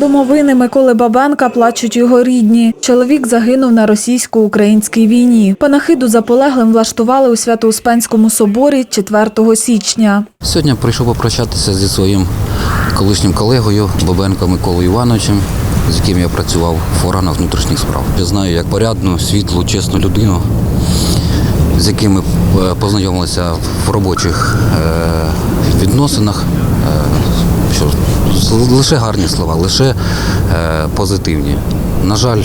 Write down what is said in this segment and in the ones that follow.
домовини Миколи Бабенка плачуть його рідні. Чоловік загинув на російсько-українській війні. Панахиду за полеглим влаштували у Свято-Успенському соборі 4 січня. Сьогодні прийшов попрощатися зі своїм колишнім колегою Бабенко Миколою Івановичем, з яким я працював в органах внутрішніх справ. Я знаю як порядну, світлу, чесну людину, з яким ми е, познайомилися в робочих е, відносинах. Е, Що лише гарні слова, лише е, позитивні. На жаль,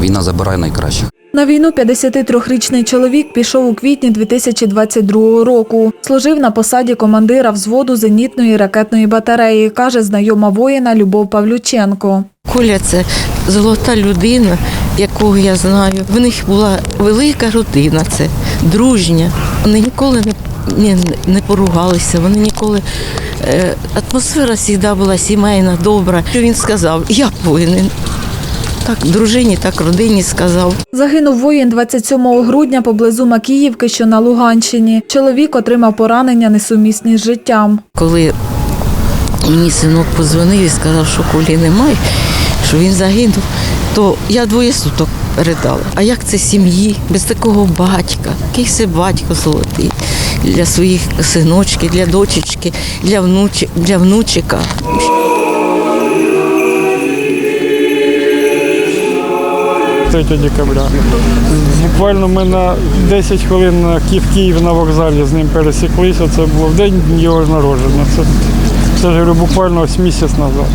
війна забирає найкращих. На війну 53-річний чоловік пішов у квітні 2022 року. Служив на посаді командира взводу зенітної ракетної батареї, каже знайома воїна Любов Павлюченко. Коля це золота людина, якого я знаю. В них була велика родина, це дружня. Вони ніколи не, не, не поругалися, вони ніколи. Е, атмосфера завжди була сімейна, добра. Що він сказав, я повинен. Так дружині, так родині сказав. Загинув воїн 27 грудня поблизу Макіївки, що на Луганщині. Чоловік отримав поранення несумісні з життям. Коли мені синок позвонив і сказав, що кулі немає, що він загинув, то я двоє суток ридала. А як це сім'ї без такого батька? Який це батько золотий для своїх синочків, для дочечки, для, внучі, для внучика. 3 декабря. Буквально ми на 10 хвилин на Київ на вокзалі з ним пересіклися. Це було в день його народження. Це, це ж говорю, буквально ось місяць назад.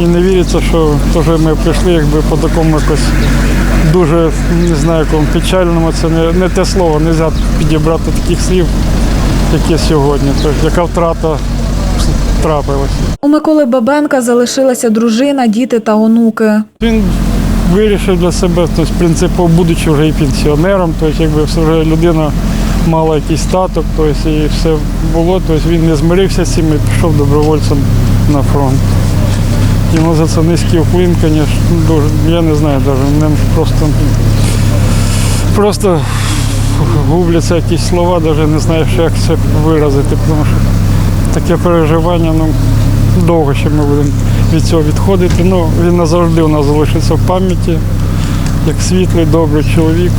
І не віриться, що теж ми прийшли якби по такому якось дуже не знаю, якому печальному. Це не, не те слово, не можна підібрати таких слів, які сьогодні. Тобто, яка втрата трапилася. У Миколи Бабенка залишилася дружина, діти та онуки. Він вирішив для себе, тобто, принципово, будучи вже і пенсіонером, тобто, якби все вже людина мала якийсь статок, тобто, і все було, тобто він не змирився з цим і пішов добровольцем на фронт. Йому за це низький уклін, звісно, я не знаю навіть, просто, просто губляться якісь слова, навіть не знаю, як це виразити, тому що таке переживання, ну, довго ще ми будемо від цього відходити. Ну, він назавжди у нас залишиться в пам'яті, як світлий, добрий чоловік.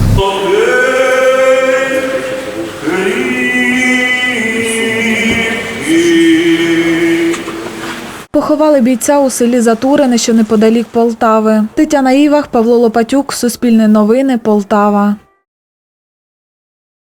Поховали бійця у селі Затурине, що неподалік Полтави. Тетяна Івах, Павло Лопатюк, Суспільне новини, Полтава.